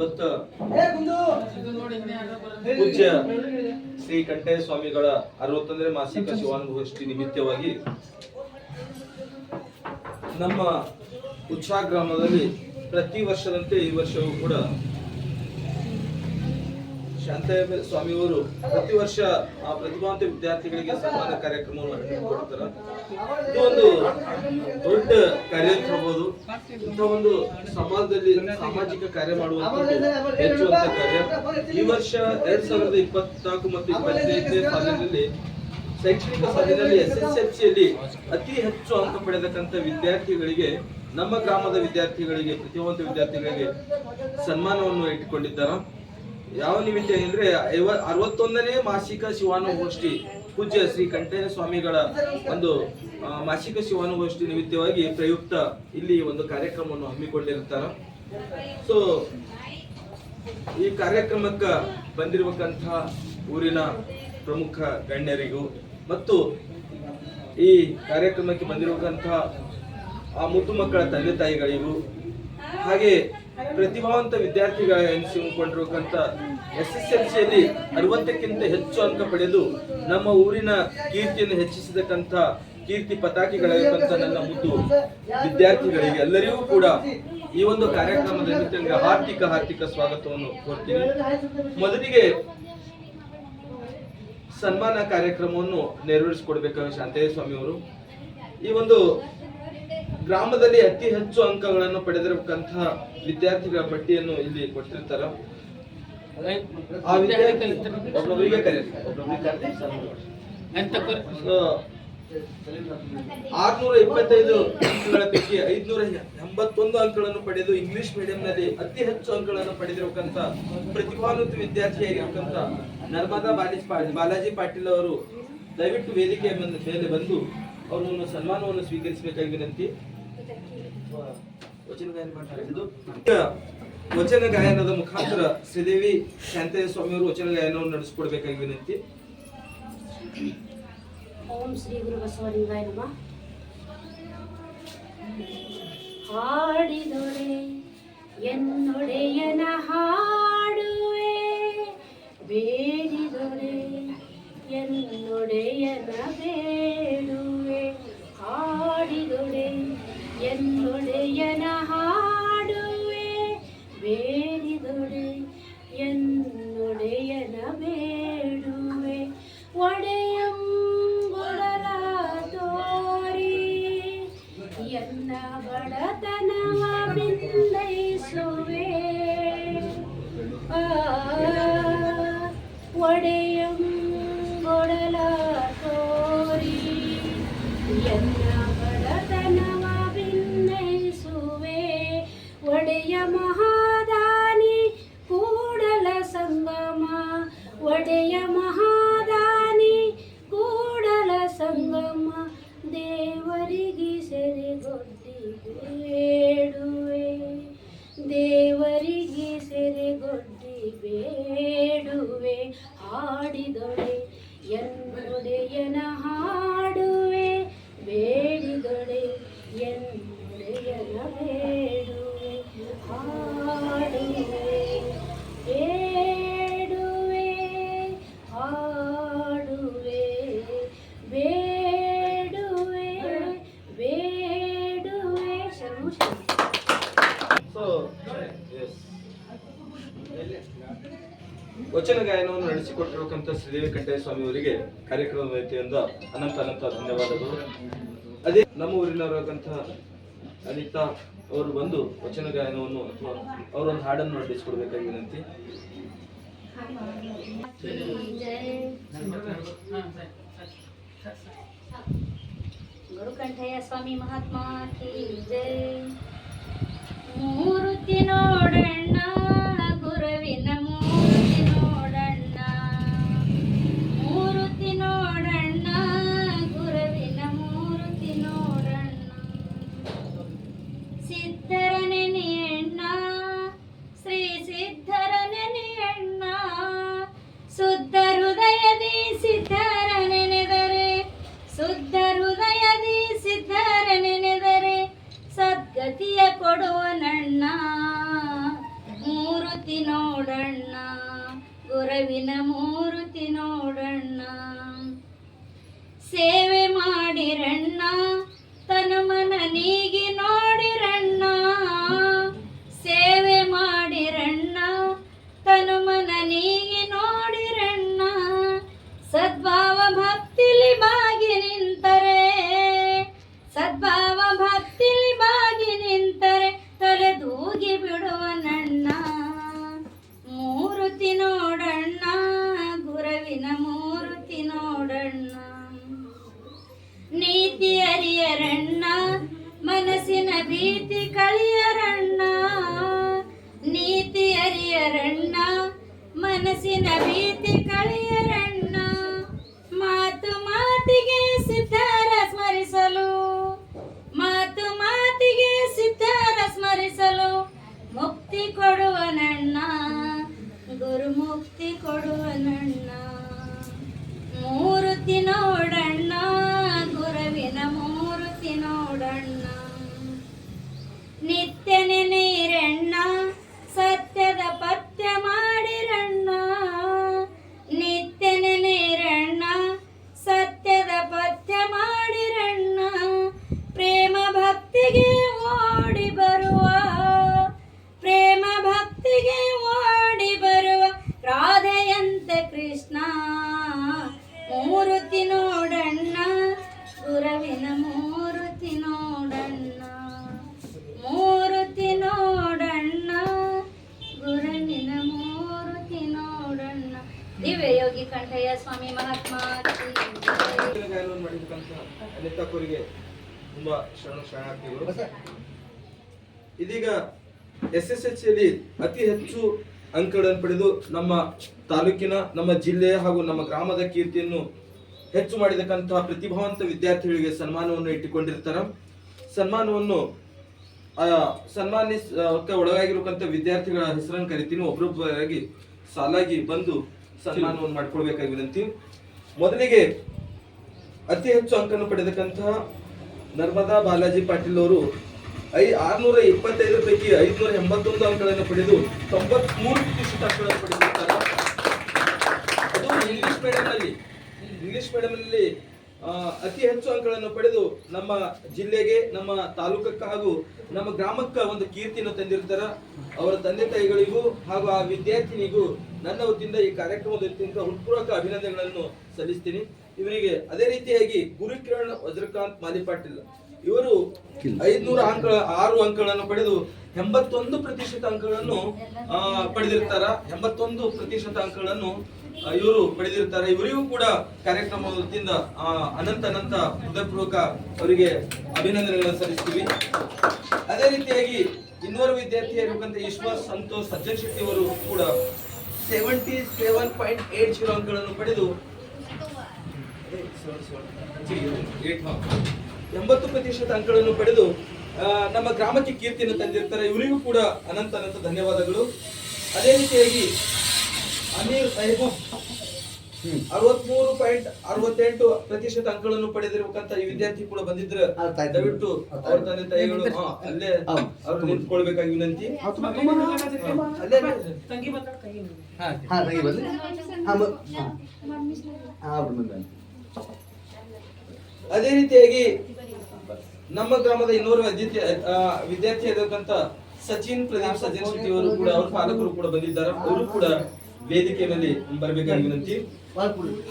ಇವತ್ತ ಪೂಜ್ಯ ಶ್ರೀ ಕಂಠೇಯ ಸ್ವಾಮಿಗಳ ಅರವತ್ತೊಂದನೇ ಮಾಸಿಕ ಶಿವಾನುಭವಷ್ಟಿ ನಿಮಿತ್ತವಾಗಿ ನಮ್ಮ ಉತ್ಸಾಹ ಗ್ರಾಮದಲ್ಲಿ ಪ್ರತಿ ವರ್ಷದಂತೆ ಈ ವರ್ಷವೂ ಕೂಡ ಶಾಂತಯ್ಯ ಸ್ವಾಮಿಯವರು ಪ್ರತಿ ವರ್ಷ ಆ ಪ್ರತಿಭಾವಂತ ವಿದ್ಯಾರ್ಥಿಗಳಿಗೆ ಸನ್ಮಾನ ಕಾರ್ಯಕ್ರಮವನ್ನು ಹಮ್ಮಿಕೊಳ್ತಾರೆ ಇದು ಒಂದು ದೊಡ್ಡ ಕಾರ್ಯ ಅಂತ ಹೇಳ್ಬೋದು. ಇಂಥ ಒಂದು ಸಮಾಜದಲ್ಲಿ ಸಾಮಾಜಿಕ ಕಾರ್ಯ ಮಾಡುವಂತ ಹೆಚ್ಚುವಂತ ಕಾರ್ಯ. ಈ ವರ್ಷ ಎರಡ್ ಸಾವಿರದ ಇಪ್ಪತ್ನಾಲ್ಕು ಮತ್ತು ಇಪ್ಪತ್ತೈದನೇ ಸಾಲಿನಲ್ಲಿ ಶೈಕ್ಷಣಿಕ ಸಾಲಿನಲ್ಲಿ ಎಸ್ ಎಸ್ ಎಲ್ ಸಿಯಲ್ಲಿ ಅತಿ ಹೆಚ್ಚು ಅಂಕ ಪಡೆದಕ್ಕಂಥ ವಿದ್ಯಾರ್ಥಿಗಳಿಗೆ, ನಮ್ಮ ಗ್ರಾಮದ ವಿದ್ಯಾರ್ಥಿಗಳಿಗೆ, ಪ್ರತಿಭಾವಂತ ವಿದ್ಯಾರ್ಥಿಗಳಿಗೆ ಸನ್ಮಾನವನ್ನು ಇಟ್ಟುಕೊಂಡಿದ್ದಾರೆ. ಯಾವ ನಿಮಿತ್ತ ಏನ್ರಿ ಐವ ಅರವತ್ತೊಂದನೇ ಮಾಸಿಕ ಶಿವಾನುಗೋಷ್ಠಿ ಪೂಜ್ಯ ಶ್ರೀ ಕಂಠಯ್ಯ ಸ್ವಾಮಿಗಳ ಒಂದು ಮಾಸಿಕ ಶಿವಾನುಗೋಷ್ಠಿ ನಿಮಿತ್ತವಾಗಿ ಪ್ರಯುಕ್ತ ಇಲ್ಲಿ ಒಂದು ಕಾರ್ಯಕ್ರಮವನ್ನು ಹಮ್ಮಿಕೊಂಡಿರುತ್ತಾರೆ. ಸೊ ಈ ಕಾರ್ಯಕ್ರಮಕ್ಕ ಬಂದಿರುವಂತಹ ಊರಿನ ಪ್ರಮುಖ ಗಣ್ಯರಿಗೂ ಮತ್ತು ಈ ಕಾರ್ಯಕ್ರಮಕ್ಕೆ ಬಂದಿರಬೇಕಂತಹ ಆ ಮುದ್ದು ಮಕ್ಕಳ ತಂದೆ ತಾಯಿಗಳಿಗೂ, ಹಾಗೆ ಪ್ರತಿಭಾವಂತ ವಿದ್ಯಾರ್ಥಿಗಳ ಎನಿಸಿಕೊಂಡಿರುವಂತ ಎಸ್ ಎಸ್ ಎಲ್ ಸಿಯಲ್ಲಿ ಅರವತ್ತಕ್ಕಿಂತ ಹೆಚ್ಚು ಅಂಕ ಪಡೆದು ನಮ್ಮ ಊರಿನ ಕೀರ್ತಿಯನ್ನು ಹೆಚ್ಚಿಸತಕ್ಕಂಥ ಕೀರ್ತಿ ಪತಾಕಿಗಳಿರುವಂತ ನನ್ನ ಮುದ್ದು ವಿದ್ಯಾರ್ಥಿಗಳಿಗೆ ಎಲ್ಲರಿಗೂ ಕೂಡ ಈ ಒಂದು ಕಾರ್ಯಕ್ರಮದ ನಿಮಿತ್ತ ಹಾರ್ದಿಕ ಹಾರ್ದಿಕ ಸ್ವಾಗತವನ್ನು ಕೋರ್ತೀನಿ. ಮೊದಲಿಗೆ ಸನ್ಮಾನ ಕಾರ್ಯಕ್ರಮವನ್ನು ನೆರವೇರಿಸಿಕೊಡ್ಬೇಕಾದ ಶಾಂತೇಯ ಸ್ವಾಮಿ ಅವರು ಈ ಒಂದು ಗ್ರಾಮದಲ್ಲಿ ಅತಿ ಹೆಚ್ಚು ಅಂಕಗಳನ್ನು ಪಡೆದಿರಬೇಕಂತಹ ವಿದ್ಯಾರ್ಥಿಗಳ ಪಟ್ಟಿಯನ್ನು ಇಲ್ಲಿ ಕೊಟ್ಟಿರ್ತಾರ. ಆ ಆರ್ನೂರ ಇಪ್ಪತ್ತೈದು ಅಂಕಗಳ ಪೈಕಿ ಐದ್ನೂರ ಎಂಬತ್ತೊಂದು ಅಂಕಗಳನ್ನು ಪಡೆದು ಇಂಗ್ಲಿಷ್ ಮೀಡಿಯಂನಲ್ಲಿ ಅತಿ ಹೆಚ್ಚು ಅಂಕಗಳನ್ನು ಪಡೆದಿರಬೇಕಂತ ಪ್ರತಿಭಾನ್ವಿತ ವಿದ್ಯಾರ್ಥಿಯಾಗಿರಬೇಕಂತ ನರ್ಮದಾ ಪಾಟೀಲ್ ಬಾಲಾಜಿ ಪಾಟೀಲ್ ಅವರು ದಯವಿಟ್ಟು ವೇದಿಕೆಯ ಮೇಲೆ ಬಂದು ಅವರನ್ನು ಸನ್ಮಾನವನ್ನು ಸ್ವೀಕರಿಸಬೇಕಾಗಿ ವಿನಂತಿ. ವಚನ ಗಾಯನದ ಮುಖಾಂತರ ಶ್ರೀದೇವಿ ಶಾಂತಯ್ಯ ಸ್ವಾಮಿ ಅವರು ವಚನ ಗಾಯನವನ್ನು ನಡೆಸಿಕೊಡ್ಬೇಕಾಗಿ ವಿನಂತಿ. ಓಂ ಶ್ರೀ ಗುರು ಬಸವಲಿಂಗಾಯ ನಮ. ಹಾಡಿದೊಡೆ ಎನ್ನೊಡೆಯನ ಹಾಡುವೆ ವಚನ ಗಾಯನವನ್ನು ನಡೆಸಿಕೊಟ್ಟಿರುವಂತ ಶ್ರೀದೇವಿ ಸ್ವಾಮಿ ಅವರಿಗೆ ಕಾರ್ಯಕ್ರಮ ವತಿಯಿಂದ ಅನಂತ ಅನಂತ ಧನ್ಯವಾದಗಳು. ಅದೇ ನಮ್ಮ ಊರಿನವರಾದಂತಹ ಅನಿತಾ ಅವರು ಬಂದು ವಚನ ಗಾಯನವನ್ನು ಅಥವಾ ಅವರೊಂದು ಹಾಡನ್ನು ನಡೆಸಿಕೊಡ್ಬೇಕಾಗಿ ವಿನಂತಿ. ಗುರುಕಂಠಯ್ಯ ಸ್ವಾಮಿ ಮಹಾತ್ಮ ಮೂರುತಿ ನೋಡಣ್ಣ ಸಿದ್ಧರ ನೆನೆಯಣ್ಣ ಶ್ರೀ ಸಿದ್ಧರ ನೆನೆಯಣ್ಣ ಶುದ್ಧ ಹೃದಯದಿ ಸಿದ್ಧರ ನೆನೆದರೆ ಶುದ್ಧ ಹೃದಯದಿ ಸಿದ್ಧರ ನೆನೆದರೆ ಸದ್ಗತಿಯ ಕೊಡುವನಣ್ಣ. ಮೂರುತಿ ನೋಡಣ್ಣ. ಗುರವಿನ ಮೂರುತಿ ನೋಡಣ್ಣ. ಸೇವೆ ಮಾಡಿರಣ್ಣ. ತನು ಮನ ನೀಗಿ ಮನಸ್ಸಿನ ಭೀತಿ ಕಳೆಯರಣ್ಣ. ಮಾತು ಮಾತಿಗೆ ಸಿದ್ಧರ ಸ್ಮರಿಸಲು. ಮಾತು ಮಾತಿಗೆ ಸಿದ್ಧರ ಸ್ಮರಿಸಲು ಮುಕ್ತಿ ಕೊಡುವನಣ್ಣ. ಗುರು ಮುಕ್ತಿ ಕೊಡುವನಣ್ಣ. ಮೂರು ನೋಡಣ್ಣ ಗಾಯನವನ್ನು ಮಾಡಿರ್ತಕ್ಕಂಥ ಅನಿತಾ ಕೋರಿಗೆ ತುಂಬಾ ಶರಣ ಶರಣಾರ್ಥಿಗಳು. ಇದೀಗ ಎಸ್ ಎಸ್ ಎಲ್ ಸಿಯಲ್ಲಿ ಅತಿ ಹೆಚ್ಚು ಅಂಕಗಳನ್ನು ಪಡೆದು ನಮ್ಮ ತಾಲೂಕಿನ, ನಮ್ಮ ಜಿಲ್ಲೆಯ ಹಾಗೂ ನಮ್ಮ ಗ್ರಾಮದ ಕೀರ್ತಿಯನ್ನು ಹೆಚ್ಚು ಮಾಡಿದಕ್ಕಂತಹ ಪ್ರತಿಭಾವಂತ ವಿದ್ಯಾರ್ಥಿಗಳಿಗೆ ಸನ್ಮಾನವನ್ನು ಇಟ್ಟುಕೊಂಡಿರ್ತಾರ. ಸನ್ಮಾನವನ್ನು, ಆ ಸನ್ಮಾನಕ್ಕೆ ಒಳಗಾಗಿರುವಂತ ವಿದ್ಯಾರ್ಥಿಗಳ ಹೆಸರನ್ನು ಕರಿತೀನಿ. ಒಬ್ಬರೊಬ್ಬರಾಗಿ ಸಾಲಾಗಿ ಬಂದು ಸನ್ಮಾನವನ್ನು ಮಾಡ್ಕೊಳ್ಬೇಕಾಗಿ ವಿನಂತಿ. ಮೊದಲಿಗೆ ಅತಿ ಹೆಚ್ಚು ಅಂಕನ್ನು ಪಡೆದಕ್ಕಂತಹ ನರ್ಮದಾ ಬಾಲಾಜಿ ಪಾಟೀಲ್ ಅವರು ಐ ಆರ್ನೂರ ಇಪ್ಪತ್ತೈದು ಪೈಕಿ ಐದುನೂರ ಎಂಬತ್ತೊಂದು ಅಂಕಗಳನ್ನು ಪಡೆದು ತೊಂಬತ್ಮೂರು ಪ್ರತಿಶತ ಅಂಕಗಳನ್ನು ಪಡೆದಿರ್ತಾರೆ ಅದು ಇಂಗ್ಲಿಷ್ ಮೀಡಿಯಂ ಅಲ್ಲಿ ಇಂಗ್ಲಿಷ್ ಮೀಡಿಯಂ ಅಲ್ಲಿ ಆ, ಅತಿ ಹೆಚ್ಚು ಅಂಕಗಳನ್ನು ಪಡೆದು ನಮ್ಮ ಜಿಲ್ಲೆಗೆ, ನಮ್ಮ ತಾಲೂಕಕ್ಕೆ ಹಾಗೂ ನಮ್ಮ ಗ್ರಾಮಕ್ಕೆ ಒಂದು ಕೀರ್ತಿಯನ್ನು ತಂದಿರ್ತಾರ. ಅವರ ತಂದೆ ತಾಯಿಗಳಿಗೂ ಹಾಗೂ ಆ ವಿದ್ಯಾರ್ಥಿನಿಗೂ ನನ್ನ ವತಿಯಿಂದ ಈ ಕಾರ್ಯಕ್ರಮದ ವತಿಯಿಂದ ಹೃತ್ಪೂರ್ವಕ ಅಭಿನಂದನೆಗಳನ್ನು ಸಲ್ಲಿಸ್ತೀನಿ. ಇವರಿಗೆ ಅದೇ ರೀತಿಯಾಗಿ ಗುರುಕಿರಣ್ ವಜ್ರಕಾಂತ್ ಮಾಲಿಪಾಟೀಲ್ ಇವರು ಐದ್ನೂರ ಅಂಕ ಆರು ಅಂಕಗಳನ್ನು ಪಡೆದು ಎಂಬತ್ತೊಂದು ಪ್ರತಿಶತ ಅಂಕಗಳನ್ನು ಪಡೆದಿರ್ತಾರ. ಎಂಬತ್ತೊಂದು ಪ್ರತಿಶತ ಅಂಕಗಳನ್ನು ಇವರು ಪಡೆದಿರ್ತಾರೆ ಇವರಿಗೂ ಕೂಡ ಕಾರ್ಯಕ್ರಮ ವತಿಯಿಂದ ಅನಂತ ಅನಂತ ಹೃದಯಪೂರ್ವಕ ಅವರಿಗೆ ಅಭಿನಂದನೆಗಳನ್ನು ಸಲ್ಲಿಸ್ತೀವಿ. ಅದೇ ರೀತಿಯಾಗಿ ಇನ್ನೋರ್ವ ವಿದ್ಯಾರ್ಥಿ ಆಗಿರುವಂತ ಈಶ್ವರ್ ಸಂತೋಷ್ ಸಜ್ಜನ್ ಶೆಟ್ಟಿ ಅವರು ಕೂಡ seventy seven point eight zero ಅಂಕಗಳನ್ನು ಪಡೆದು. ಎಂಬತ್ತು ಪ್ರತಿಶತ ಅಂಕಗಳನ್ನು ಪಡೆದು ನಮ್ಮ ಗ್ರಾಮಕ್ಕೆ ಕೀರ್ತಿಯನ್ನು ತಂದಿರ್ತಾರೆ. ಇವರಿಗೂ ಕೂಡ ಅನಂತ ಅನಂತ ಧನ್ಯವಾದಗಳು. ಅದೇ ರೀತಿಯಾಗಿ ಅಮೀರ್ ಅರವತ್ಮೂರು ಪಾಯಿಂಟ್ ಅರವತ್ತೆಂಟು ಪ್ರತಿಶತ ಅಂಕಗಳನ್ನು ಪಡೆದಿರಬೇಕಂತ ಈ ವಿದ್ಯಾರ್ಥಿ ಕೂಡ ಬಂದಿದ್ರು ದಯವಿಟ್ಟು ಅವ್ರ ತಂದೆ ತಾಯಿಗಳು ಅಲ್ಲೇ ಅವ್ರು ನಿಂತ್ಕೊಳ್ಬೇಕಾಗಿ ವಿನಂತಿ. ಅದೇ ರೀತಿಯಾಗಿ ನಮ್ಮ ಗ್ರಾಮದ ಇನ್ನೂರು ಆ, ವಿದ್ಯಾರ್ಥಿ ಆಗಿರ್ತಕ್ಕಂಥ ಸಚಿನ್ ಪ್ರದೀಪ್ ಸಜ್ಜನ್ ಶೆಟ್ಟಿ ಅವರು ಕೂಡ ಅವ್ರ ಪಾಲಕರು ಕೂಡ ಬಂದಿದ್ದಾರೆ. ಅವರು ಕೂಡ ವೇದಿಕೆ ಮೇಲೆ ಬರಬೇಕಾಗಿ ವಿನಂತಿ.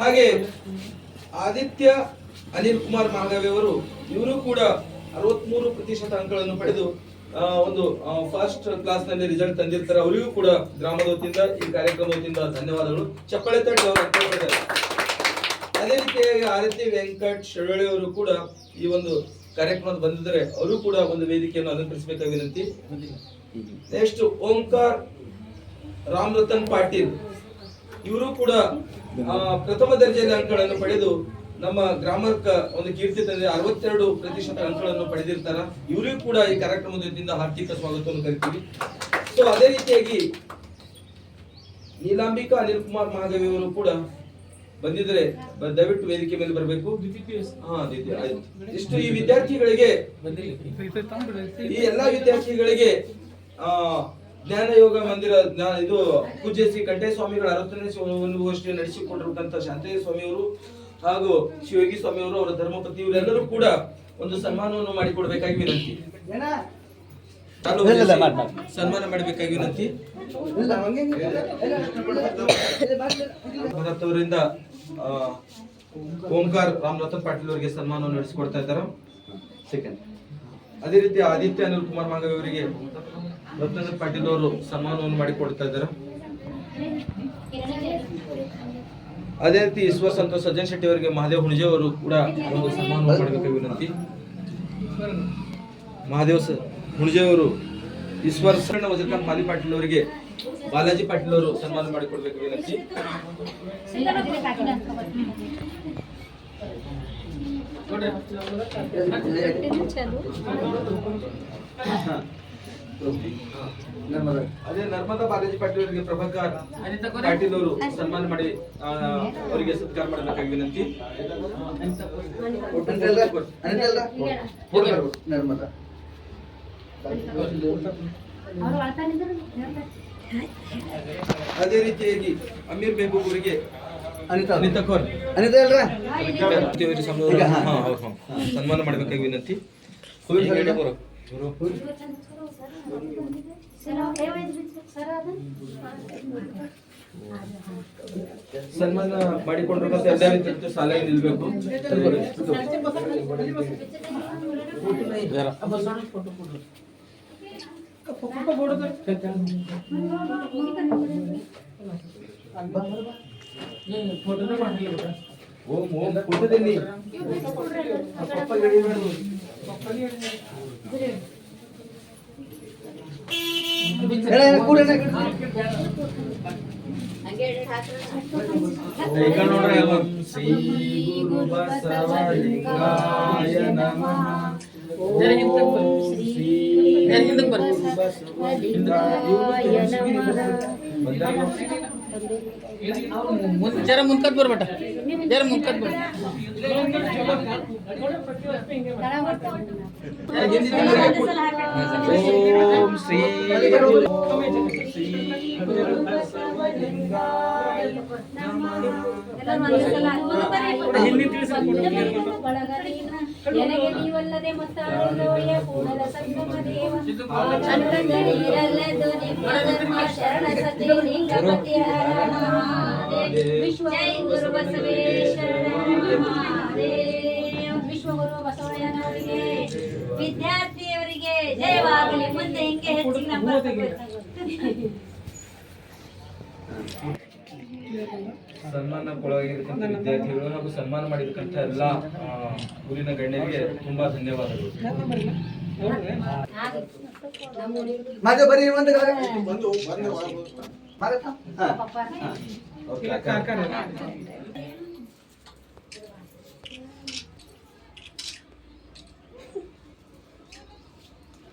ಹಾಗೆ ಆದಿತ್ಯ ಅನಿಲ್ ಕುಮಾರ್ ಮಾಗವಿ ಅವರು ಇವರು ಕೂಡ ಅರವತ್ಮೂರು ಪ್ರತಿಶತ ಅಂಕಗಳನ್ನು ಪಡೆದು ಒಂದು ಫಸ್ಟ್ ಕ್ಲಾಸ್ನಲ್ಲಿ ರಿಸಲ್ಟ್ ತಂದಿರ್ತಾರೆ. ಅವರಿಗೂ ಕೂಡ ಗ್ರಾಮದ ವತಿಯಿಂದ ಈ ಕಾರ್ಯಕ್ರಮ ವತಿಯಿಂದ ಧನ್ಯವಾದಗಳು. ಚಪ್ಪಳೆ ತಟ್ಟಿ ಅವರು ಅದೇ ರೀತಿಯಾಗಿ ಆರತಿ ವೆಂಕಟ್ ಶೆಳೊಳ್ಳಿ ಅವರು ಕೂಡ ಈ ಒಂದು ಕಾರ್ಯಕ್ರಮದ ಬಂದಿದ್ದಾರೆ. ಅವರು ಕೂಡ ಒಂದು ವೇದಿಕೆಯನ್ನು ಅಲಂಕರಿಸಬೇಕಾಗಿ ವಿನಂತಿ. ನೆಕ್ಸ್ಟ್ ಓಂಕಾರ್ ರಾಮ್ ರತನ್ ಪಾಟೀಲ್. ಇವರು ಕೂಡ ಪ್ರಥಮ ದರ್ಜೆಯ ಅಂಕಗಳನ್ನು ಪಡೆದು ನಮ್ಮ ಗ್ರಾಮಕ್ಕ ಒಂದು ಕೀರ್ತಿ ತಂದೆ ಅರವತ್ತೆರಡು ಪ್ರತಿಶತ ಅಂಕಗಳನ್ನು ಪಡೆದಿರ್ತಾರ. ಇವರಿಗೂ ಕೂಡ ಈ ಕಾರ್ಯಕ್ರಮದಿಂದ ಹಾರ್ದಿಕ ಸ್ವಾಗತವನ್ನು ಕರಿತೀವಿ. ಸೊ ಅದೇ ರೀತಿಯಾಗಿ ನೀಲಾಂಬಿಕಾ ಅನಿಲ್ ಕುಮಾರ್ ಮಹಾದೇವಿ ಅವರು ಕೂಡ ಬಂದಿದ್ರೆ ದಯವಿಟ್ಟು ವೇದಿಕೆ ಮೇಲೆ ಬರಬೇಕು. ಇಷ್ಟು ಈ ವಿದ್ಯಾರ್ಥಿಗಳಿಗೆ, ಈ ಎಲ್ಲಾ ವಿದ್ಯಾರ್ಥಿಗಳಿಗೆ, ಆ ಜ್ಞಾನ ಯೋಗ ಮಂದಿರ ಇದು ಪೂಜ್ಯ ಶ್ರೀ ಕಂಠೇಶ್ವರ ಸ್ವಾಮಿಗಳ ಅರವತ್ತನೇ ಒಂದು ಗೋಷ್ಠಿ ನಡೆಸಿಕೊಂಡಿರುವಂತಹ ಶಾಂತೇಯ ಸ್ವಾಮಿಯವರು ಹಾಗೂ ಶಿವಯೋಗಿ ಸ್ವಾಮಿಯವರು ಅವರ ಧರ್ಮಪತಿ ಇವರೆಲ್ಲರೂ ಕೂಡ ಒಂದು ಸನ್ಮಾನವನ್ನು ಮಾಡಿಕೊಡ್ಬೇಕಾಗಿ ವಿನಂತಿ. ಸನ್ಮಾನ ಮಾಡಬೇಕಾಗಿ ವಿನಂತಿ ಅವರಿಂದ ಓಂಕಾರ್ ರಾಮರತನ್ ಪಾಟೀಲ್ ಅವರಿಗೆ ಸನ್ಮಾನವನ್ನು ನಡೆಸಿಕೊಡ್ತಾ ಇದ್ದಾರೆ ಸೆಕೆಂಡ್ ಅದೇ ರೀತಿ ಆದಿತ್ಯ ಅನಿಲ್ ಕುಮಾರ್ ಮಾಂಗವಿ ಅವರಿಗೆ ರತ್ನೇಂದ್ರ ಪಾಟೀಲ್ ಅವರು ಸನ್ಮಾನವನ್ನು ಮಾಡಿಕೊಡ್ತಾ ಇದ್ದಾರೆ. ಅದೇ ರೀತಿ ಈಶ್ವರ್ ಸಂತೋಷ್ ಸಜ್ಜನ್ ಶೆಟ್ಟಿ ಅವರಿಗೆ ಮಹಾದೇವ್ ಹುಣಜೆ ಅವರು ಕೂಡ ಒಂದು ಸನ್ಮಾನವನ್ನು ಮಾಡಬೇಕು ವಿನಂತಿ. ಮಹಾದೇವ್ ಹುಣಜೆ ಅವರು ಈಶ್ವರ್ ವಜ್ರಕಾಂತ್ ಮಾಲಿ ಪಾಟೀಲ್ ಅವರಿಗೆ ಬಾಲಾಜಿ ಪಾಟೀಲ್ ಅವರು ಸನ್ಮಾನ ಮಾಡಿಕೊಡ್ಬೇಕು ವಿನಂತಿ. ಅದೇ ನರ್ಮದಾ ಬಾಲಾಜಿ ಪಾಟೀಲ್ ಅವರಿಗೆ ಪ್ರಭಾಕರ್ ಪಾಟೀಲ್ ಅವರು ಸನ್ಮಾನ ಮಾಡಿ ಅವರಿಗೆ ಸತ್ಕಾರ ಮಾಡಬೇಕಾಗಿ ವಿನಂತಿ. ನರ್ಮದ. ಅದೇ ರೀತಿಯಾಗಿ ಅಮೀರ್ ಮೆಹಬೂಬ್ ಅವರಿಗೆ ಅನಿತಾ. ಅನಿತಾ ಕೋರ್. ಅನಿತಾ ಅಲ್ರ. ಸನ್ಮಾನ ಮಾಡಬೇಕಾಗಿ ವಿನಂತಿ. ಹೂವಿನ ಈಗ ಸರ- ಹೇಳಿ ಬರೋ. ಸನ್ಮಾನ ಮಾಡಿಕೊಂಡಿರುವಂತ ಎಲ್ಲ ರೀತಿಯ ಸಾಲಾಗಿ ನಿಲ್ಬೇಕು ಓಂ ಓಂ ಫೋಟೋದಲ್ಲಿ ಆ ಪಪ್ಪ ಎಳಿಬಾರ್ದು. ಹೇಳ ಹೇಳ ಕೂಡ ಹೇಳ. ಈಗ ನೋಡ್ರಿ ಅಲ್ಲ. ಶ್ರೀ ಗುರು ಬಸವಲಿಂಗಾಯ ನಮಃ ಓಂ ಶ್ರೀ ಗುರು ಬಸವಲಿಂಗಾಯ ನಮಃ ಜರ ಮುಂದ್ಕತ್ ಬರ್ಬೇಟ ಜರ ಮುಂದ್ಕತ್ ಬರ್ ಓಂ ಶ್ರೀ ಶ್ರೀ ಗುರು ಬಸವಲಿಂಗಾಯ ನನಗೆ ನೀವಲ್ಲದೆ ಮತ್ತಾರಿಲ್ಲೊಡೆಯ ಕೂಡಲ ಸಂಗಮ ದೇವ ಅನುಕಂದನೀರಲ್ಲದು ನಿಮ್ಮ ಧರ್ಮ ಶರಣ ಸತಿ ಲಿಂಗಪತಿ ಹರ ಮಹಾದೇವ ಜೈ ಗುರು ಬಸವೇಶ್ವರ ಮಹಾದೇವ ವಿಶ್ವಗುರು ಬಸವಯ್ಯನವರಿಗೆ ವಿದ್ಯಾರ್ಥಿಯವರಿಗೆ ಜಯವಾಗಲಿ. ಮುಂದೆ ಹಿಂಗೆ ಹೆಚ್ಚಿನ ಸನ್ಮಾನಕ್ಕೊಳಗಿರ್ತಕ್ಕಂಥ ವಿದ್ಯಾರ್ಥಿಗಳು ಹಾಗೂ ಸನ್ಮಾನ ಮಾಡಿರ್ತಕ್ಕಂಥ ಎಲ್ಲ ಊರಿನ ಗಣ್ಯರಿಗೆ ತುಂಬಾ ಧನ್ಯವಾದಗಳು. ಮತ್ತೆ ಬರೀ ಒಂದು?